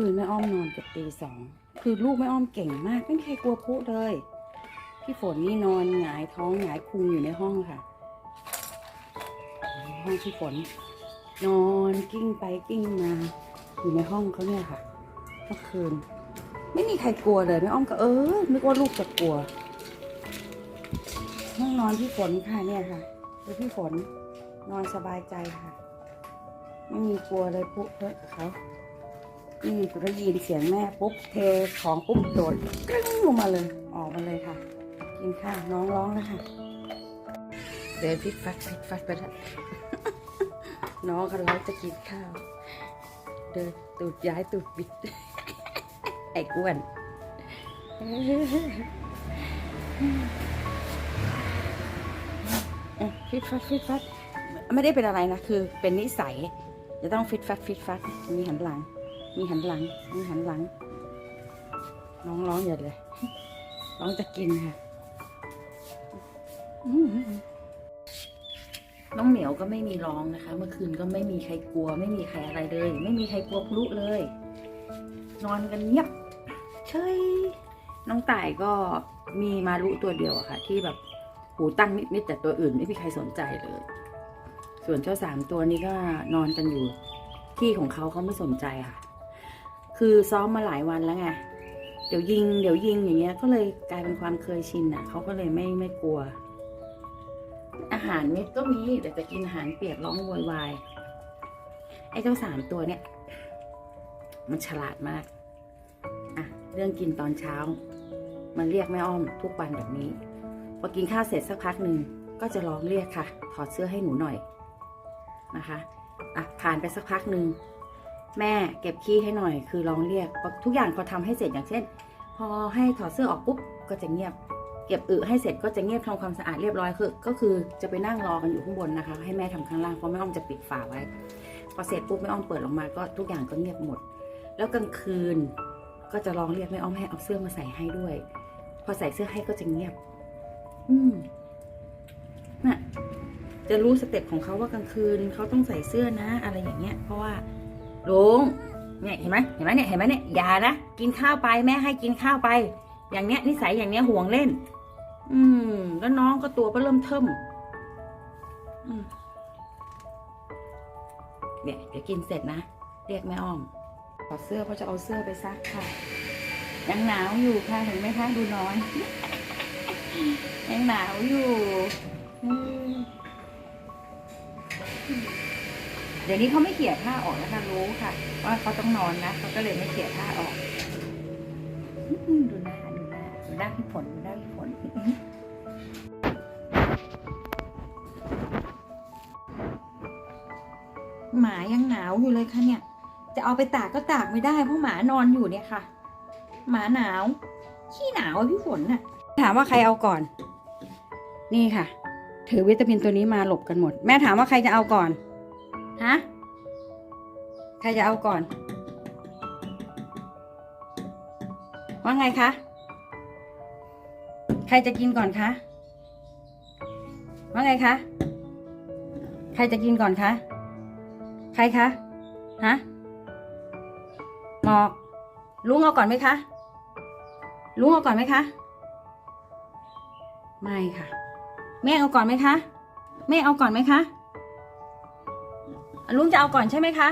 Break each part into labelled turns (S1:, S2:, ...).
S1: คืนแม่อ้อมนอนเกับตีสอง คือลูกแม่อ้อมเก่งมาก ไม่มีใครกลัวพุเลย พี่ฝนนี่นอนหงายท้องหงายพุงอยู่ในห้องค่ะ ห้องพี่ฝน นอนกิ้งไปกิ้งมา อยู่ในห้องเขาเนี่ยค่ะเมื่อคืน ไม่มีใครกลัวเลยแม่อ้อมก็เออนึกว่าลูกจะกลัว ห้องนอนพี่ฝนค่ะเนี่ยค่ะคือพี่ฝนนอนสบายใจค่ะ ไม่มีกลัวเลยปุ๊บเพ้อกับเขา นี่ได้ยินเสียงแม่ปุ๊บเทของปุ๊บโดดกริ้งลงมาเลย ออกมาเลยค่ะ กินข้าวน้องร้องแล้วค่ะ เดินฟิตฟัดฟิตฟัดไปแล้วน้องกำลังจะกินข้าว เดินตูดย้ายตูดบิด ไอ้อ้วนเอ๊ะฟิตฟัดฟิตฟัดไม่ได้เป็นอะไรนะ คือเป็นนิสัย จะต้องฟิตฟัดฟิตฟัดมีหันหลัง มีหันหลังมีหันหลัง น้องร้องอย่าเลย ร้องจะกินค่ะ น้องเหมียวก็ไม่มีร้องนะคะ เมื่อคืนก็ไม่มีใครกลัว ไม่มีใครอะไรเลย ไม่มีใครกลัวพลุเลย นอนกันเงียบเฉยน้องต่ายก็มีมารุตัวเดียวอะค่ะ ที่แบบหูตั้งนิดๆแต่ตัวอื่นไม่มีใครสนใจเลย ส่วนเจ้าสามตัวนี้ก็นอนกันอยู่ที่ของเขาเขาไม่สนใจค่ะ คือซ้อมมาหลายวันแล้วไงเดี๋ยวยิง เดี๋ยวยิงอย่างเงี้ย ก็เลยกลายเป็นความเคยชินอะเขาก็เลยไม่ไม่กลัว อาหารเม็ดก็มีแต่จะกินอาหารเปียกร้องโวยวายไอ้เจ้าสามตัวเนี่ย มันฉลาดมากอะเรื่องกินตอนเช้า มันเรียกแม่อ้อมทุกวันแบบนี้พอกินข้าวเสร็จสักพักหนึ่งก็จะร้องเรียกค่ะ ถอดเสื้อให้หนูหน่อยนะคะอะผ่านไปสักพักหนึ่ง แม่เก็บขี้ให้หน่อย คือร้องเรียกพอทุกอย่างพอทำให้เสร็จอย่างเช่น พอให้ถอดเสื้อออกปุ๊บก็จะเงียบ เก็บอึให้เสร็จก็จะเงียบทำความสะอาดเรียบร้อยคือ ก็คือจะไปนั่งรอกันอยู่ข้างบนนะคะ ให้แม่ทำข้างล่างเพราะแม่อ้อมจะปิดฝาไว้พอเสร็จปุ๊บแม่อ้อมเปิดลงมาก็ทุกอย่างก็เงียบหมด แล้วกลางคืนก็จะร้องเรียกแม่อ้อมให้เอาเสื้อมาใส่ให้ด้วย พอใส่เสื้อให้ก็จะเงียบ อืมน่ะจะรู้สเต็ปของเขาว่ากลางคืนเขาต้องใส่เสื้อนะ อะไรอย่างเงี้ย เพราะว่า ลุงเนี่ยเห็นไหมเห็นไหมเนี่ยเห็นไหมเนี่ยอย่านะกินข้าวไปแม่ให้กินข้าวไป อย่างเนี้ยนิสัยอย่างเนี้ยห่วงเล่น อืม แล้วน้องก็ตัวก็เริ่มเทิมเนี่ยเดี๋ยวกินเสร็จนะเรียกแม่อ้อมถอดเสื้อเพราะจะเอาเสื้อไปซักค่ะยังหนาวอยู่ค่ะเห็นไหมคะดูน้อนยังหนาวอยู่อืม เดี๋ยวนี้เขาไม่เขี่ยผ้าออกแล้วนะรู้ค่ะ ว่าเขาต้องนอนนะเขาก็เลยไม่เขี่ยผ้าออกดูหน้าดูหน้าดูหน้าพี่ผลดูหน้าพี่ผลหมายังหนาวอยู่เลยค่ะเนี่ย จะเอาไปตากก็ตากไม่ได้เพราะหมานอนอยู่เนี่ยค่ะ หมาหนาวขี้หนาวอะพี่ฝนน่ะ ถามว่าใครเอาก่อน นี่ค่ะ ถือวิตามินตัวนี้มาหลบกันหมด แม่ถามว่าใครจะเอาก่อน ฮะ ใครจะเอาก่อน ว่าไงคะ ใครจะกินก่อนคะ ว่าไงคะ ใครจะกินก่อนคะ ใครคะ ฮะ หมอก ลุงเอาก่อนไหมคะ ลุงเอาก่อนไหมคะ ไม่ค่ะ แม่เอาก่อนไหมคะ แม่เอาก่อนไหมคะอะ ลุงจะเอาก่อนใช่ไหมคะ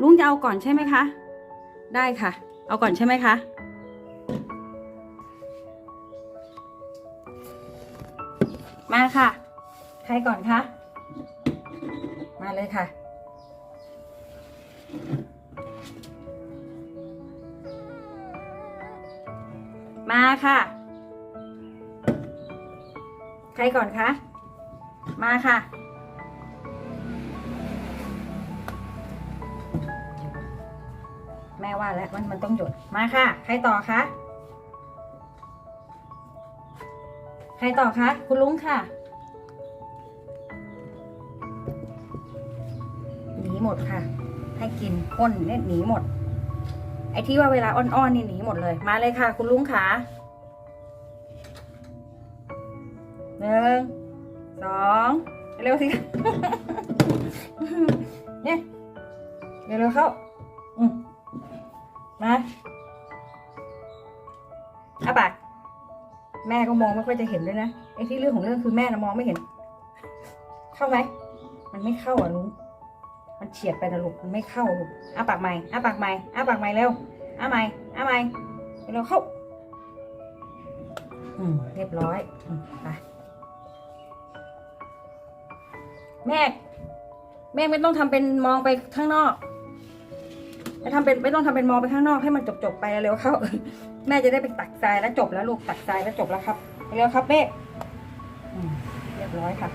S1: ลุงจะเอาก่อนใช่ไหมคะ ได้ค่ะ เอาก่อนใช่ไหมคะ มาค่ะ ใครก่อนคะ มาเลยค่ะ มาค่ะ ใครก่อนคะ มาค่ะ แม่ว่าแล้วมันมันต้องหยุดมาค่ะ ใครต่อคะใครต่อคะคุณลุงค่ะหนีหมดค่ะ ให้กินพ่นเนี่ยหนีหมด ไอ้ที่ว่าเวลาอ้อนๆนี่หนีหมดเลย มาเลยค่ะ คุณลุงค่ะหนึ่งสองเร็วสิเนี่ยเร็วเข้า อืม
S2: มาอาปากแม่ก็มองไม่ค่อยจะเห็นด้วยนะไอ้ที่เรื่องของเรื่องคือแม่นะมองไม่เห็น เข้าไหมมันไม่เข้าอะลุงมันเฉียดไปนะลูกมันไม่เข้าลูกอ้าปากใหม่อ้าปากใหม่อ้าปากใหม่เร็วอ้าใหม่อ้าใหม่เร็วเข้า อืมเรียบร้อยอไปแม่ แม่ไม่ต้องทำเป็นมองไปข้างนอก ไม่ทำเป็นไม่ต้องทำเป็นมองไปข้างนอกให้มันจบจบๆไปเร็วเข้า แม่จะได้ไปตักทรายแล้วจบแล้วลูกตักทรายแล้วจบแล้วครับเร็วครับเม่เรียบร้อยค่ะ